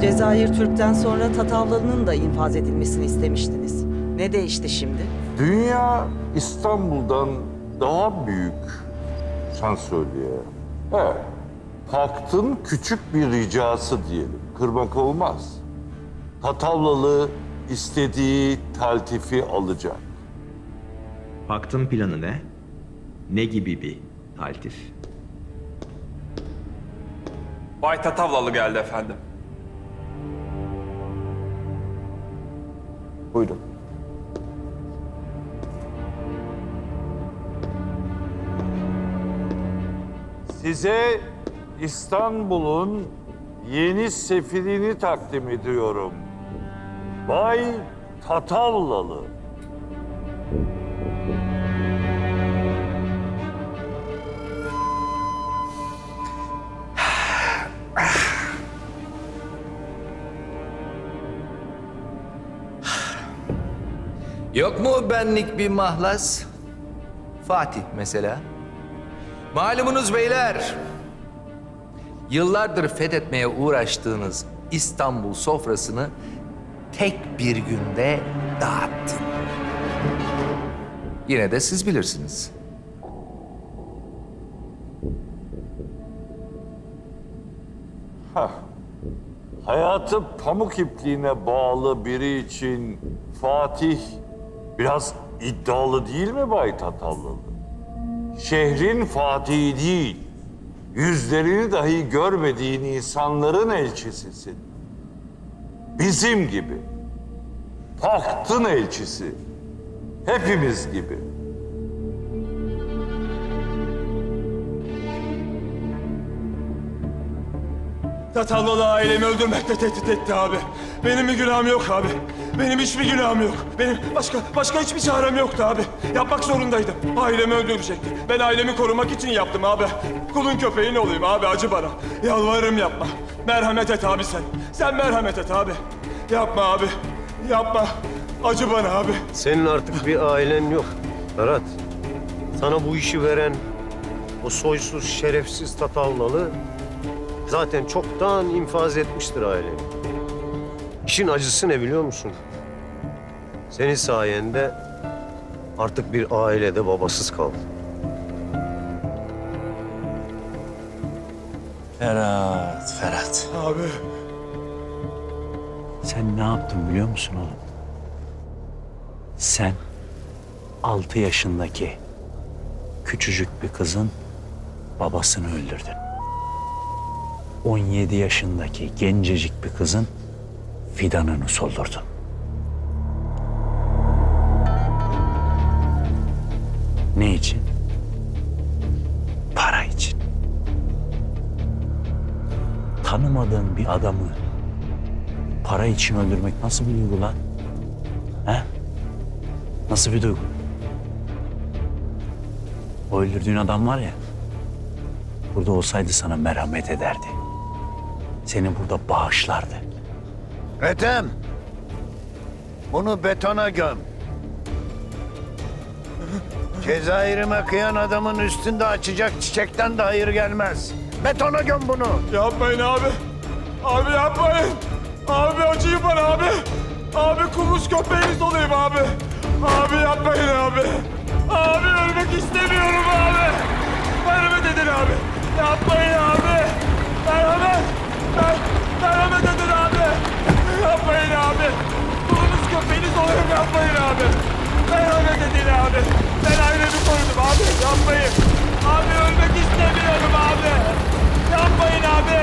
Cezayir Türk'ten sonra Tatavlalı'nın da infaz edilmesini istemiştiniz. Ne değişti şimdi? Dünya İstanbul'dan daha büyük. Sen söyle ya. Evet. Paktın küçük bir ricası diyelim. Kırmak olmaz. Tatavlalı istediği taltifi alacak. Paktın planı ne? Ne gibi bir taltif? Bay Tatavlalı geldi efendim. Buyurun. Size İstanbul'un yeni sefirini takdim ediyorum. Bay Tatavlalı. Yok mu benlik bir mahlas? Fatih mesela. Malumunuz beyler, yıllardır fethetmeye uğraştığınız İstanbul sofrasını tek bir günde dağıttım. Yine de siz bilirsiniz. Hayatı pamuk ipliğine bağlı biri için Fatih biraz iddialı değil mi Bay Tatavlalı? Şehrin Fatihi değil, yüzlerini dahi görmediğin insanların elçisisin. Bizim gibi. Paktın elçisi. Hepimiz gibi. Tatavlalı ailemi öldürmekle tehdit etti abi. Benim bir günahım yok abi. Benim hiçbir günahım yok. Benim başka başka hiçbir çarem yoktu abi. Yapmak zorundaydım. Ailemi öldürecekti. Ben ailemi korumak için yaptım abi. Kulun köpeğin olayım abi acı bana. Yalvarırım yapma. Merhamet et abi sen. Sen merhamet et abi. Yapma abi. Yapma. Acı bana abi. Senin artık bir ailen yok Berat. Sana bu işi veren o soysuz, şerefsiz Tatavlalı zaten çoktan infaz etmiştir aileni. İşin acısı ne biliyor musun? Senin sayende artık bir ailede babasız kaldı. Ferhat, Ferhat. Abi. Sen ne yaptın biliyor musun oğlum? Sen altı yaşındaki küçücük bir kızın babasını öldürdün. 17 yaşındaki gencecik bir kızın fidanını soldurdun. Ne için? Para için. Tanımadığın bir adamı para için öldürmek nasıl bir duygu lan? He? Nasıl bir duygu? O öldürdüğün adam var ya, burada olsaydı sana merhamet ederdi. Seni burada bağışlardı. Ethem. Bunu betona göm. Cezayir'ime kıyan adamın üstünde açacak çiçekten de hayır gelmez. Betona göm bunu. Yapmayın abi. Abi yapmayın. Abi acıyın bana abi. Abi kulunuz köpeğiniz olayım abi. Abi yapmayın abi. Abi ölmek istemiyorum abi. Merhamet edin abi. Yapmayın abi. Merhamet. Mer merhamet Oğlum yapmayın abi. Ben öyle değil abi. Ben ailemi korudum abi. Yapmayın. Abi ölmek istemiyorum abi. Yapmayın abi.